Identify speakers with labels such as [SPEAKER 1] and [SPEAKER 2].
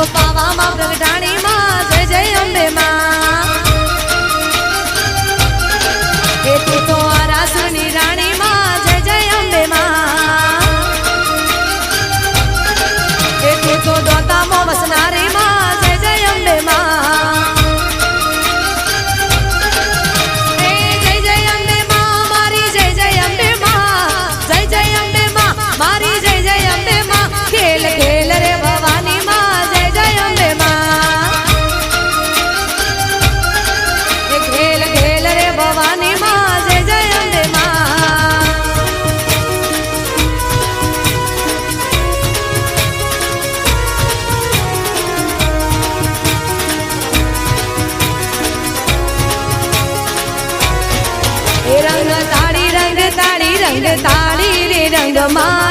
[SPEAKER 1] તો પાવામાં પ્રગટાણી રંગ તાળી રંગ તાળી રંગ તાળી રે રંગ માં